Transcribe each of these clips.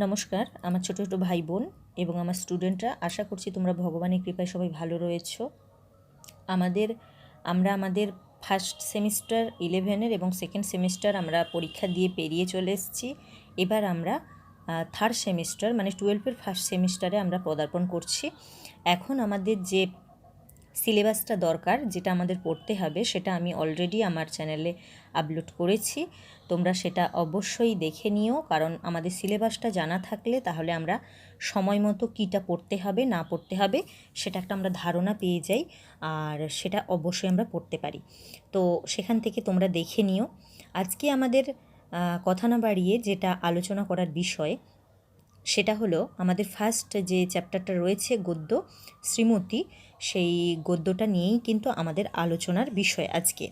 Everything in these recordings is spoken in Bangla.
নমস্কার, আমার ছোটো ছোটো ভাই বোন এবং আমার স্টুডেন্টরা আশা করছি তোমরা ভগবানের কৃপায় সবাই ভালো রয়েছো। আমাদের, আমরা আমাদের ফার্স্ট সেমিস্টার ইলেভেনের এবং সেকেন্ড সেমিস্টার আমরা পরীক্ষা দিয়ে পেরিয়ে চলে এসেছি। এবার আমরা থার্ড সেমিস্টার মানে টুয়েলভের ফার্স্ট সেমিস্টারে আমরা পদার্পণ করছি। এখন আমাদের যে সিলেবাসটা দরকার, যেটা আমাদের পড়তে হবে, সেটা আমি অলরেডি আমার চ্যানেলে আপলোড করেছি। তোমরা সেটা অবশ্যই দেখে নিও, কারণ আমাদের সিলেবাসটা জানা থাকলে তাহলে আমরা সময় মতো কীটা পড়তে হবে, না পড়তে হবে, সেটা একটা আমরা ধারণা পেয়ে যাই, আর সেটা অবশ্যই আমরা পড়তে পারি। তো সেখান থেকে তোমরা দেখে নিও। আজকে আমাদের কথা না বাড়িয়ে যেটা আলোচনা করার বিষয় সেটা হলো আমাদের ফার্স্ট যে চ্যাপ্টারটা রয়েছে গদ্য, শ্রীমতী, সেই গদ্যটা নিয়েই কিন্তু আমাদের আলোচনার বিষয় আজকে।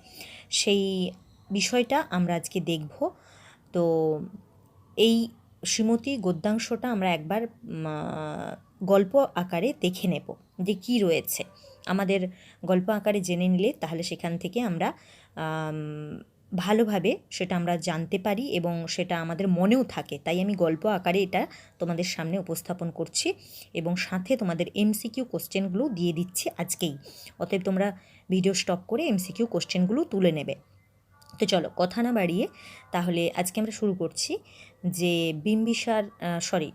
সেই বিষয়টা আমরা আজকে দেখব। তো এই শ্রীমতী গদ্যাংশটা আমরা একবার গল্প আকারে দেখে নেব যে কী রয়েছে। আমাদের গল্প আকারে জেনে নিলে তাহলে সেখান থেকে আমরা ভালোভাবে সেটা আমরা জানতে পারি এবং সেটা আমাদের মনেও থাকে। তাই আমি গল্প আকারে এটা তোমাদের সামনে উপস্থাপন করছি এবং সাথে তোমাদের এমসিকিউ কোশ্চেনগুলো দিয়ে দিচ্ছি আজকেই। অতএব তোমরা ভিডিও স্টপ করে এমসিকিউ কোশ্চেনগুলো তুলে নেবে। তো চলো, কথা না বাড়িয়ে তাহলে আজকে আমরা শুরু করছি যে বিম্বিসার সরি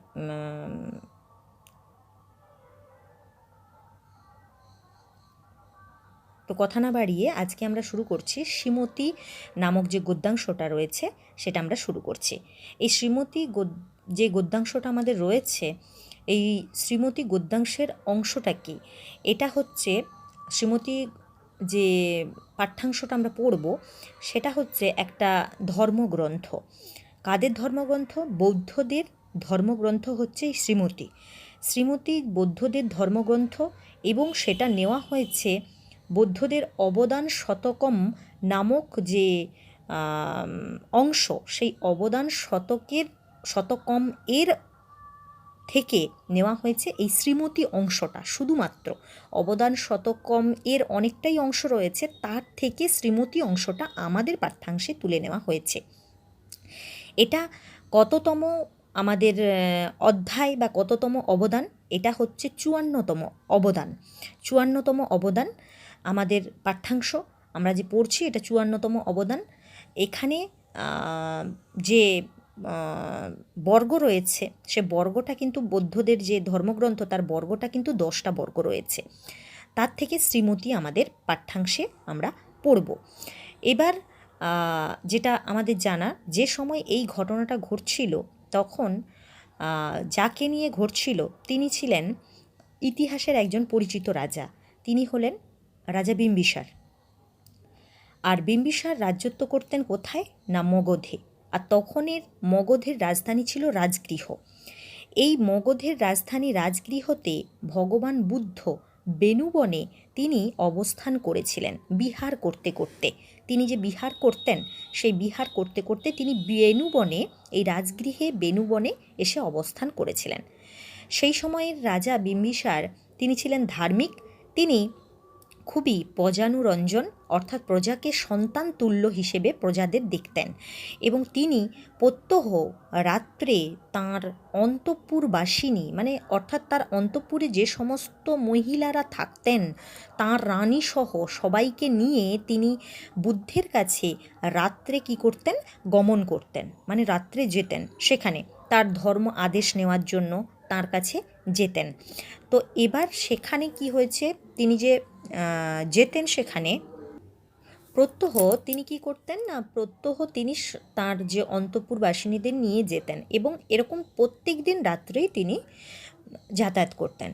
তো কথা না বাড়িয়ে আজকে আমরা শুরু করছি শ্রীমতী নামক যে গদ্যাংশটা রয়েছে, সেটা আমরা শুরু করছি। এই শ্রীমতী যে গদ্যাংশটা আমাদের রয়েছে, এই শ্রীমতী গদ্যাংশের অংশটা কি? এটা হচ্ছে শ্রীমতী যে পাঠ্যাংশটা আমরা পড়ব, সেটা হচ্ছে একটা ধর্মগ্রন্থ। কাদের ধর্মগ্রন্থ? বৌদ্ধদের ধর্মগ্রন্থ হচ্ছে শ্রীমতী। শ্রীমতী বৌদ্ধদের ধর্মগ্রন্থ এবং সেটা নেওয়া হয়েছে বৌদ্ধদের অবদান শতকম নামক যে অংশ, সেই অবদান শতকের, শতকম এর থেকে নেওয়া হয়েছে এই শ্রীমতী অংশটা। শুধুমাত্র অবদান শতকম এর অনেকটাই অংশ রয়েছে, তার থেকে শ্রীমতী অংশটা আমাদের পাঠ্যাংশে তুলে নেওয়া হয়েছে। এটা কততম আমাদের অধ্যায় বা কততম অবদান? এটা হচ্ছে চুয়ান্নতম অবদান। চুয়ান্নতম অবদান আমাদের পাঠ্যাংশ, আমরা যে পড়ছি এটা চুয়ান্নতম অবদান। এখানে যে বর্গ রয়েছে, সে বর্গটা কিন্তু বৌদ্ধদের যে ধর্মগ্রন্থ, তার বর্গটা কিন্তু দশটা বর্গ রয়েছে। তার থেকে শ্রীমতী আমাদের পাঠ্যাংশে আমরা পড়ব। এবার যেটা আমাদের জানা, যে সময় এই ঘটনাটা ঘটছিল, তখন যাকে নিয়ে ঘটছিল, তিনি ছিলেন ইতিহাসের একজন পরিচিত রাজা। তিনি হলেন রাজা বিম্বিসার। আর বিম্বিসার রাজ্যত্ব করতেন কোথায়? না মগধে। আর তখনের মগধের রাজধানী ছিল রাজগৃহ। এই মগধের রাজধানী রাজগৃহতে ভগবান বুদ্ধ বেনুবনে তিনি অবস্থান করেছিলেন বিহার করতে করতে। তিনি যে বিহার করতেন, সেই বিহার করতে করতে তিনি বেনুবনে, এই রাজগৃহে বেনুবনে এসে অবস্থান করেছিলেন। সেই সময়ের রাজা বিম্বিসার, তিনি ছিলেন ধার্মিক। তিনি খুবই প্রজানুরঞ্জন, অর্থাৎ প্রজাকে সন্তান তুল্য হিসেবে প্রজাদের দেখতেন। এবং তিনি প্রত্যহ রাত্রে তাঁর অন্তঃপুরবাসিনী মানে অর্থাৎ তার অন্তঃপুরে যে সমস্ত মহিলারা থাকতেন, তাঁর রানীসহ সবাইকে নিয়ে তিনি বুদ্ধের কাছে রাত্রে কি করতেন? গমন করতেন মানে রাত্রে যেতেন সেখানে। তার ধর্ম আদেশ নেওয়ার জন্য তার কাছে যেতেন। তো এবার সেখানে কি হয়েছে? তিনি যে যেতেন সেখানে। প্রত্যহ তিনি কি করতেন না, প্রত্যহ তিনি তার যে অন্তপুর বাসিনীদের নিয়ে যেতেন এবং এরকম প্রত্যেক দিন রাত্রেই তিনি যাতায়াত করতেন।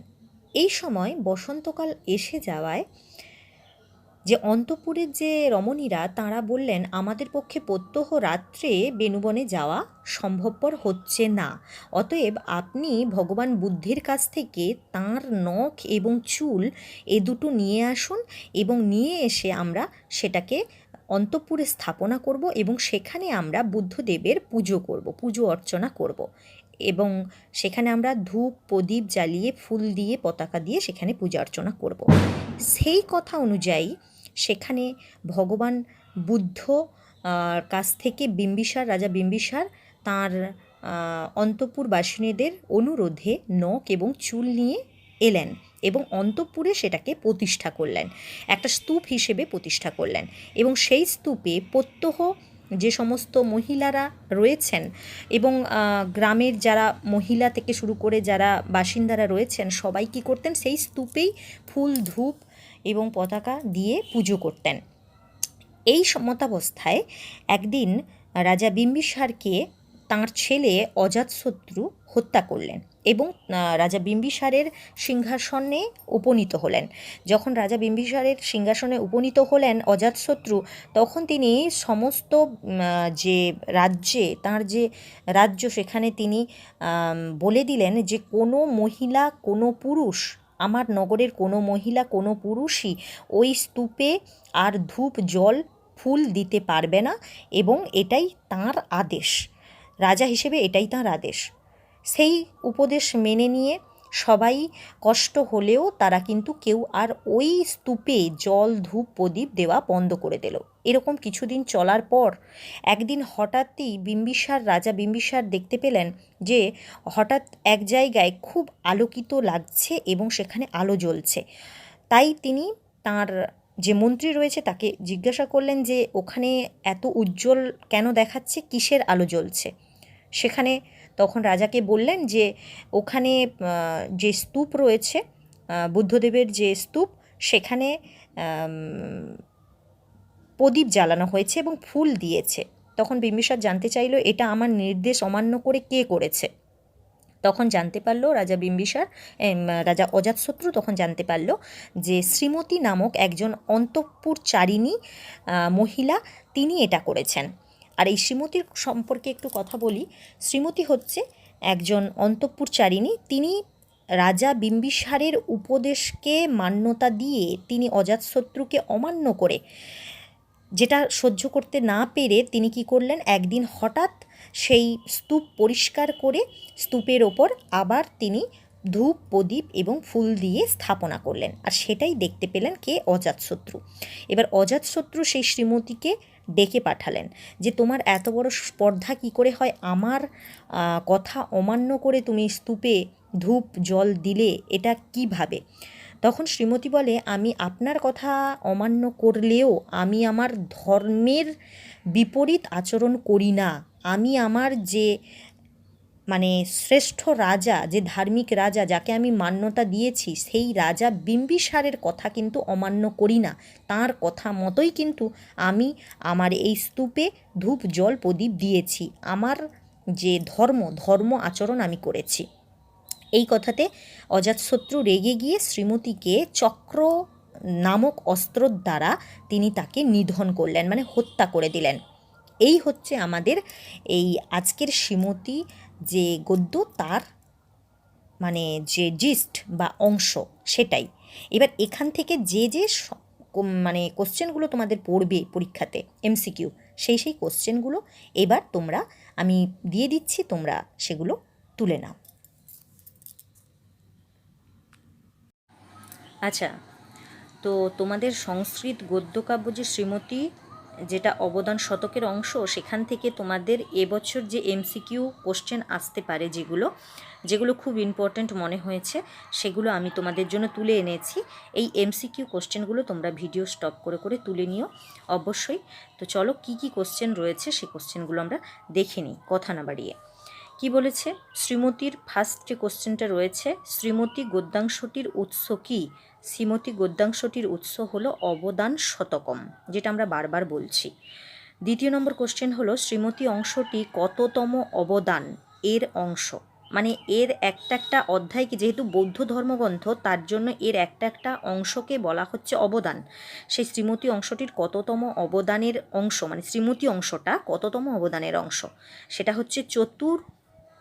এই সময় বসন্তকাল এসে যাওয়ায় যে অন্তপুরের যে রমণীরা, তাঁরা বললেন, আমাদের পক্ষে প্রত্যহ রাত্রে বেনুবনে যাওয়া সম্ভবপর হচ্ছে না। অতএব আপনি ভগবান বুদ্ধের কাছ থেকে তাঁর নখ এবং চুল এ দুটো নিয়ে আসুন এবং নিয়ে এসে আমরা সেটাকে অন্তপুরে স্থাপনা করব এবং সেখানে আমরা বুদ্ধদেবের পুজো করব, পুজো অর্চনা করব। এবং সেখানে আমরা ধূপ, প্রদীপ জ্বালিয়ে ফুল দিয়ে পতাকা দিয়ে সেখানে পূজা অর্চনা করব। সেই কথা অনুযায়ী সেখানে ভগবান বুদ্ধ কাছ থেকে বিম্বিসার, রাজা বিম্বিসার তাঁর অন্তঃপুরবাসিনীদের অনুরোধে নখ এবং চুল নিয়ে এলেন এবং অন্তঃপুরে সেটাকে প্রতিষ্ঠা করলেন। একটা স্তূপ হিসেবে প্রতিষ্ঠা করলেন এবং সেই স্তূপে প্রত্যহ যে সমস্ত মহিলারা রয়েছেন এবং গ্রামের যারা মহিলা থেকে শুরু করে যারা বাসিন্দারা রয়েছেন সবাই কী করতেন? সেই স্তূপেই ফুল, ধূপ এবং পতাকা দিয়ে পুজো করতেন। এই মতাবস্থায় একদিন রাজা বিম্বিসারকে তাঁর ছেলে অজাতশত্রু হত্যা করলেন এবং রাজা বিম্বিসারের সিংহাসনে উপনীত হলেন। যখন রাজা বিম্বিসারের সিংহাসনে উপনীত হলেন অজাতশত্রু তখন তিনি সমস্ত যে রাজ্যে, তার যে রাজ্য, সেখানে তিনি বলে দিলেন যে কোনো মহিলা, কোনো পুরুষ আমার নগরের কোনো মহিলা, কোনো পুরুষই ওই স্তূপে আর ধূপ, জল, ফুল দিতে পারবে না এবং এটাই তার আদেশ। রাজা হিসেবে এটাই তার আদেশ। সেই উপদেশ মেনে নিয়ে সবাই কষ্ট হলেও তারা কিন্তু কেউ আর ওই স্তূপে জল, ধূপ, প্রদীপ দেওয়া বন্ধ করে দিল। এরকম কিছুদিন চলার পর একদিন হঠাৎই বিম্বিসার রাজা বিম্বিসার দেখতে পেলেন যে হঠাৎ এক জায়গায় খুব আলোকিত লাগছে এবং সেখানে আলো জ্বলছে। তাই তিনি তার যে মন্ত্রী রয়েছে তাকে জিজ্ঞাসা করলেন যে ওখানে এত উজ্জ্বল কেন দেখাচ্ছে? কিসের আলো জ্বলছে? সেখানে তখন রাজাকে বললেন যে, ওখানে যে স্তূপ রয়েছে বুদ্ধদেবের যে স্তূপ, সেখানে প্রদীপ জ্বালানো হয়েছে এবং ফুল দিয়েছে। তখন বিম্বিসার জানতে চাইলো, এটা আমার নির্দেশ অমান্য করে কে করেছে? তখন জানতে পারল রাজা বিম্বিসার রাজা অজাতশত্রু তখন জানতে পারল যে, শ্রীমতী নামক একজন অন্তঃপুরচারিণী মহিলা, তিনি এটা করেছেন। আর এই শ্রীমতীর সম্পর্কে একটু কথা বলি। শ্রীমতী হচ্ছে একজন অন্তঃপুরচারিণী। তিনি রাজা বিম্বিসারের উপদেশকে মান্যতা দিয়ে তিনি অজাতশত্রুকে অমান্য করে যেটা সহ্য করতে না পেরে তিনি কি করলেন? একদিন হঠাৎ সেই স্তূপ পরিষ্কার করে স্তূপের ওপর আবার তিনি ধূপ, প্রদীপ এবং ফুল দিয়ে স্থাপনা করলেন। আর সেটাই দেখতে পেলেন কে? অজাতশত্রু এবার অজাতশত্রু সেই শ্রীমতীকে ডেকে পাঠালেন যে, তোমার এত বড় স্পর্ধা কি করে হয়? আমার কথা অমান্য করে তুমি স্তূপে ধূপ, জল দিলে এটা কীভাবে তখন শ্রীমতী বলে, আমি আপনার কথা অমান্য করলেও আমি আমার ধর্মের বিপরীত আচরণ করি না। আমি আমার যে মানে শ্রেষ্ঠ রাজা, যে ধার্মিক রাজা যাকে আমি মান্যতা দিয়েছি, সেই রাজা বিম্বিসারের কথা কিন্তু অমান্য করি না। তার কথা মতোই কিন্তু আমি আমার এই স্তূপে ধূপ, জল, প্রদীপ দিয়েছি। আমার যে ধর্ম ধর্ম আচরণ আমি করেছি। এই কথাতে অজাতশত্রু রেগে গিয়ে শ্রীমতীকে চক্র নামক অস্ত্রর দ্বারা তিনি তাকে নিধন করলেন মানে হত্যা করে দিলেন। এই হচ্ছে আমাদের এই আজকের শ্রীমতী যে গদ্য তার মানে যে জিস্ট বা অংশ সেটাই। এবার এখান থেকে যে যে মানে কোশ্চেনগুলো তোমাদের পড়বে পরীক্ষাতে এমসিকিউ সেই সেই কোশ্চেনগুলো এবার তোমরা, আমি দিয়ে দিচ্ছি, তোমরা সেগুলো তুলে নাও। আচ্ছা তো তোমাদের সংস্কৃত গদ্যকাব্য যে শ্রীমতী যেটা অবদান শতকের অংশ, সেখান থেকে তোমাদের এবছর যে এমসিকিউ কোশ্চেন আসতে পারে যেগুলো যেগুলো খুব ইম্পর্ট্যান্ট মনে হয়েছে, সেগুলো আমি তোমাদের জন্য তুলে এনেছি। এই এমসিকিউ কোশ্চেনগুলো তোমরা ভিডিও স্টপ করে করে তুলে নিও অবশ্যই। তো চলো কি কি কোশ্চেন রয়েছে সেই কোশ্চেনগুলো আমরা দেখে নিই, কথা না বাড়িয়ে। কি বলেছে? শ্রীমতীর ফার্স্ট যে কোশ্চেনটা রয়েছে, শ্রীমতী গদ্যাংশটির উৎস কি? শ্রীমতী গদ্যাংশটির উৎস হলো অবদান শতকম, যেটা আমরা বারবার বলছি। দ্বিতীয় নম্বর কোশ্চেন হলো, শ্রীমতী অংশটি কততম অবদান? এর অংশ। মানে এর একটা একটা অধ্যায়কে যেহেতু বৌদ্ধ ধর্মগ্রন্থ, তার জন্য এর একটা একটা অংশকে বলা হচ্ছে অবদান। সেই শ্রীমতী অংশটির কততম অবদানের অংশ মানে শ্রীমতী অংশটা কততম অবদানের অংশ? সেটা হচ্ছে চতুর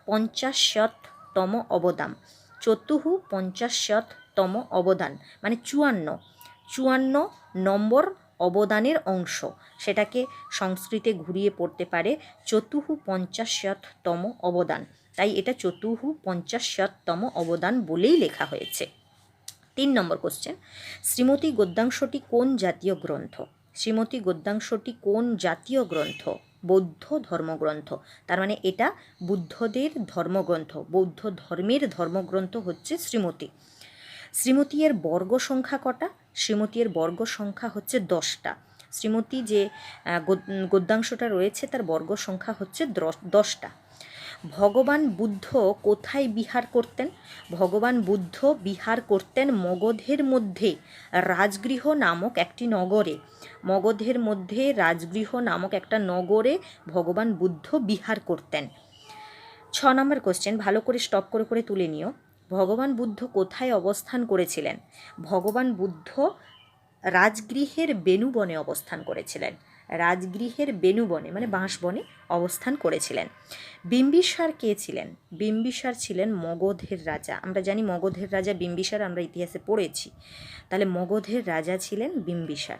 পঞ্চাশতম অবদান। চতুহু পঞ্চাশতম অবদান মানে চুয়ান্ন। চুয়ান্ন নম্বর অবদানের অংশ, সেটাকে সংস্কৃতে ঘুরিয়ে পড়তে পারে চতুহু পঞ্চাশতম অবদান। তাই এটা চতুহু পঞ্চাশতম অবদান বলেই লেখা হয়েছে। তিন নম্বর কোশ্চেন শ্রীমতী গদ্যাংশটি কোন জাতীয় গ্রন্থ? শ্রীমতী গদ্যাংশটি কোন জাতীয় গ্রন্থ? বৌদ্ধ ধর্মগ্রন্থ। তার মানে এটা বুদ্ধদের ধর্মগ্রন্থ, বৌদ্ধ ধর্মের ধর্মগ্রন্থ হচ্ছে শ্রীমতী। শ্রীমতী এর বর্গ সংখ্যা কটা? শ্রীমতী এর বর্গ সংখ্যা হচ্ছে দশটা। শ্রীমতী যে গদ্যাংশটা রয়েছে, তার বর্গ সংখ্যা হচ্ছে দশটা। ভগবান বুদ্ধ কোথায় বিহার করতেন? ভগবান বুদ্ধ বিহার করতেন মগধের মধ্যে, রাজগৃহ নামক একটি নগরে। মগধের মধ্যে, রাজগৃহ নামক একটা নগরে ভগবান বুদ্ধ বিহার করতেন। ছ নম্বর কোশ্চেন ভালো করে স্টপ করে করে তুলে নিও। ভগবান বুদ্ধ কোথায় অবস্থান করেছিলেন? ভগবান বুদ্ধ রাজগৃহের বেণুবনে অবস্থান করেছিলেন। রাজগৃহের বেণুবনে মানে বাঁশবনে অবস্থান করেছিলেন। বিম্বিসার কে ছিলেন? বিম্বিসার ছিলেন মগধের রাজা। আমরা জানি মগধের রাজা বিম্বিসার, আমরা ইতিহাসে পড়েছি। তাহলে মগধের রাজা ছিলেন বিম্বিসার।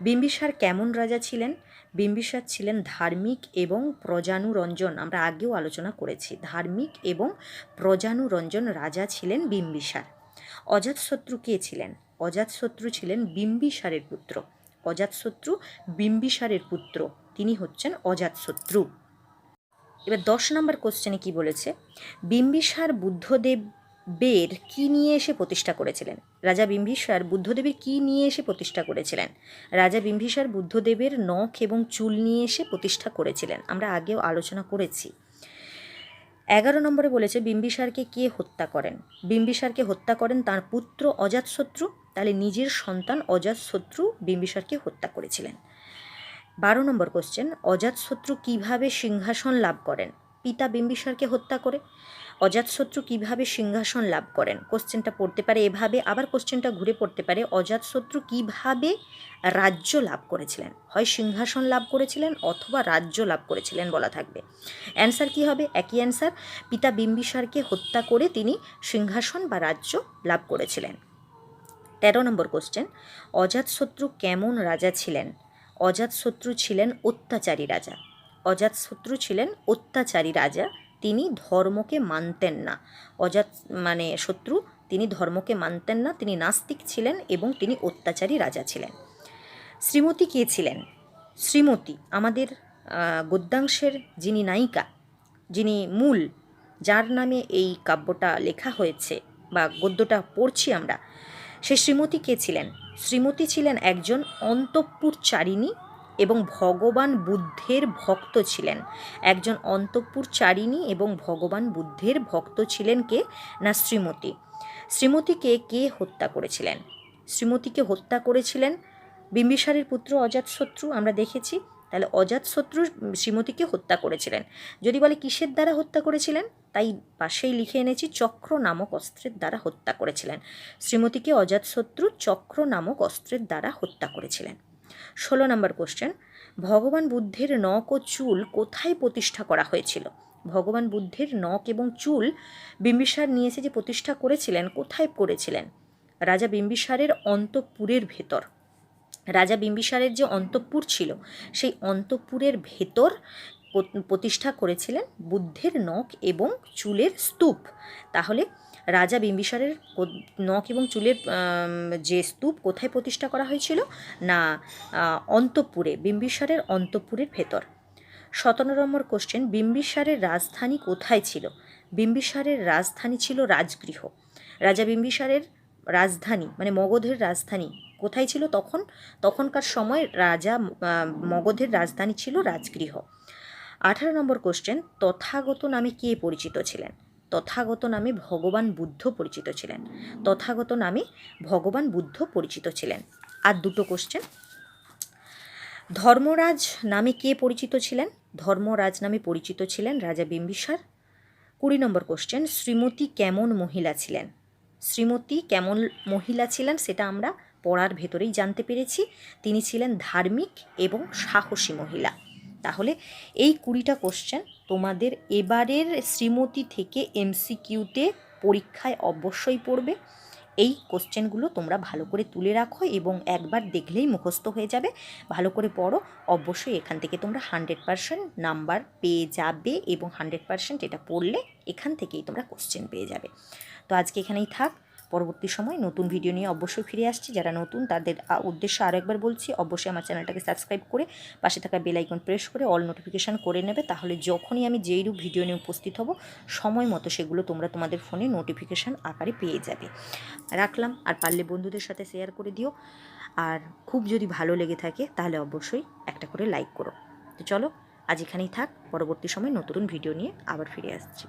বিম্বিসার কেমন রাজা ছিলেন? বিম্বিসার ছিলেন ধার্মিক এবং প্রজানুরঞ্জন। আমরা আগেও আলোচনা করেছি, ধার্মিক এবং প্রজানুরঞ্জন রাজা ছিলেন বিম্বিসার। অজাতশত্রু কে ছিলেন? অজাতশত্রু ছিলেন বিম্বিসারের পুত্র। অজাতশত্রু বিম্বিসারের পুত্র। তিনি হচ্ছেন অজাতশত্রু এবার দশ নম্বর কোশ্চেনে কি বলেছে? বিম্বিসার বুদ্ধদেবের কি নিয়ে এসে প্রতিষ্ঠা করেছিলেন? রাজা বিম্বিসার বুদ্ধদেবের কি নিয়ে এসে প্রতিষ্ঠা করেছিলেন? রাজা বিম্বিসার বুদ্ধদেবের নখ এবং চুল নিয়ে এসে প্রতিষ্ঠা করেছিলেন। আমরা আগেও আলোচনা করেছি। এগারো নম্বরে বলেছে বিম্বিসারকে কে হত্যা করেন? বিম্বিসারকে হত্যা করেন তার পুত্র অজাতশত্রু তাহলে নিজের সন্তান অজাতশত্রু বিম্বিসারকে হত্যা করেছিলেন। বারো নম্বর কোশ্চেন অজাতশত্রু কীভাবে সিংহাসন লাভ করেন? পিতা বিম্বিসারকে হত্যা করে। অজাতশত্রু কীভাবে সিংহাসন লাভ করেন? কোশ্চেনটা পড়তে পারে এভাবে, আবার কোশ্চেনটা ঘুরে পড়তে পারে অজাতশত্রু কীভাবে রাজ্য লাভ করেছিলেন? হয় সিংহাসন লাভ করেছিলেন অথবা রাজ্য লাভ করেছিলেন বলা থাকবে। অ্যান্সার কি হবে? একই অ্যান্সার পিতা বিম্বিসারকে হত্যা করে তিনি সিংহাসন বা রাজ্য লাভ করেছিলেন। তেরো নম্বর কোশ্চেন অজাতশত্রু কেমন রাজা ছিলেন? অজাতশত্রু ছিলেন অত্যাচারী রাজা। অজাতশত্রু ছিলেন অত্যাচারী রাজা তিনি ধর্মকে মানতেন না। অজাত মানে শত্রু, তিনি ধর্মকে মানতেন না। তিনি নাস্তিক ছিলেন এবং তিনি অত্যাচারী রাজা ছিলেন। শ্রীমতী কে ছিলেন? শ্রীমতী, আমাদের গদ্যাংশের যিনি নায়িকা, যিনি মূল, যার নামে এই কাব্যটা লেখা হয়েছে বা গদ্যটা পড়ছি আমরা, সে শ্রীমতী কে ছিলেন? শ্রীমতী ছিলেন একজন অন্তঃপুরচারিণী এবং ভগবান বুদ্ধের ভক্ত ছিলেন। একজন অন্তঃপুরচারিণী এবং ভগবান বুদ্ধের ভক্ত ছিলেন কে? না, শ্রীমতী। শ্রীমতীকে কে হত্যা করেছিলেন? শ্রীমতীকে হত্যা করেছিলেন বিম্বিসারের পুত্র অজাতশত্রু আমরা দেখেছি। তাহলে অজাতশত্রু শ্রীমতীকে হত্যা করেছিলেন। যদি বলে কিসের দ্বারা হত্যা করেছিলেন? তাই পাশেই লিখে এনেছি, চক্র নামক অস্ত্রের দ্বারা হত্যা করেছিলেন। শ্রীমতীকে অজাতশত্রু চক্র নামক অস্ত্রের দ্বারা হত্যা করেছিলেন। ষোলো নম্বর কোশ্চেন ভগবান বুদ্ধের নখ ও চুল কোথায় প্রতিষ্ঠা করা হয়েছিল? ভগবান বুদ্ধের নখ এবং চুল বিম্বিসার নিয়ে এসে যে প্রতিষ্ঠা করেছিলেন, কোথায় করেছিলেন? রাজা বিম্বিসারের অন্তঃপুরের ভেতর। রাজা বিম্বিসারের যে অন্তঃপুর ছিল, সেই অন্তঃপুরের ভেতর প্রতিষ্ঠা করেছিলেন বুদ্ধের নখ এবং চুলের স্তূপ। তাহলে রাজা বিম্বিসারের নখ এবং চুলের যে স্তূপ কোথায় প্রতিষ্ঠা করা হয়েছিল? না অন্তঃপুরে, বিম্বিসারের অন্তঃপুরের ভেতর। সতেরো নম্বর কোশ্চেন বিম্বিসারের রাজধানী কোথায় ছিল? বিম্বিসারের রাজধানী ছিল রাজগৃহ। রাজা বিম্বিসারের রাজধানী মানে মগধের রাজধানী কোথায় ছিল তখন? তখনকার সময় রাজা মগধের রাজধানী ছিল রাজগৃহ। আঠারো নম্বর কোশ্চেন তথাগত নামে কে পরিচিত ছিলেন? তথাগত নামে ভগবান বুদ্ধ পরিচিত ছিলেন। তথাগত নামে ভগবান বুদ্ধ পরিচিত ছিলেন। আর দুটো কোশ্চেন ধর্মরাজ নামে কে পরিচিত ছিলেন? ধর্মরাজ নামে পরিচিত ছিলেন রাজা বিম্বিসার। কুড়ি নম্বর কোশ্চেন শ্রীমতী কেমন মহিলা ছিলেন? শ্রীমতী কেমন মহিলা ছিলেন সেটা আমরা পড়ার ভেতরেই জানতে পেরেছি। তিনি ছিলেন ধার্মিক এবং সাহসী মহিলা। তাহলে এই কুড়িটা কোশ্চেন তোমাদের এবারের শ্রীমতী থেকে এমসিকিউতে পরীক্ষায় অবশ্যই পড়বে। এই কোশ্চেনগুলো তোমরা ভালো করে তুলে রাখো এবং একবার দেখলেই মুখস্থ হয়ে যাবে। ভালো করে পড়ো। অবশ্যই এখান থেকে তোমরা হান্ড্রেড পারসেন্ট নাম্বার পেয়ে যাবে এবং হান্ড্রেড পারসেন্ট এটা পড়লে এখান থেকেই তোমরা কোশ্চেন পেয়ে যাবে। তো আজকে এখানেই থাক। পরবর্তী সময় নতুন ভিডিও নিয়ে অবশ্যই ফিরে আসছি। যারা নতুন, তাদের উদ্দেশ্যে আরও একবার বলছি, অবশ্যই আমার চ্যানেলটাকে সাবস্ক্রাইব করে পাশে থাকা বেল আইকন প্রেস করে অল নোটিফিকেশান করে নেবে। তাহলে যখনই আমি যেইরূপ ভিডিও নিয়ে উপস্থিত হব, সময় মতো সেগুলো তোমরা তোমাদের ফোনে নোটিফিকেশান আকারে পেয়ে যাবে। রাখলাম, আর পারলে বন্ধুদের সাথে শেয়ার করে দিও। আর খুব যদি ভালো লেগে থাকে, তাহলে অবশ্যই একটা করে লাইক করো। তো চলো, আজ এখানেই থাক, পরবর্তী সময় নতুন ভিডিও নিয়ে আবার ফিরে আসছি।